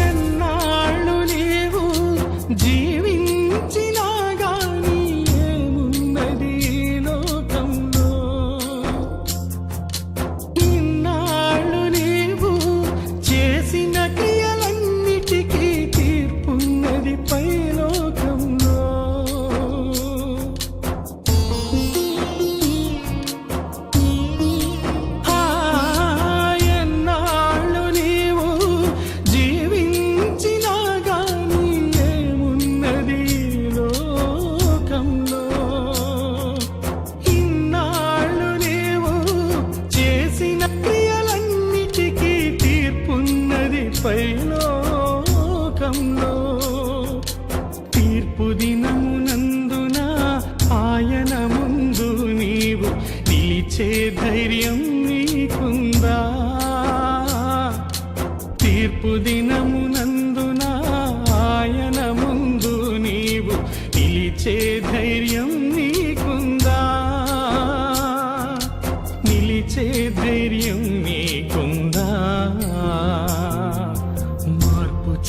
ఎన్నాళ్ళు నీవు జీ పైలోకంలో తీర్పు దినమునందున ఆయన ముందు నీవు నిలిచే ధైర్యం నీకుందా? తీర్పు దినమునందున ఆయన ముందు నీవు నిలిచే ధైర్యం నీకుందా? నిలిచే ధైర్యం నీ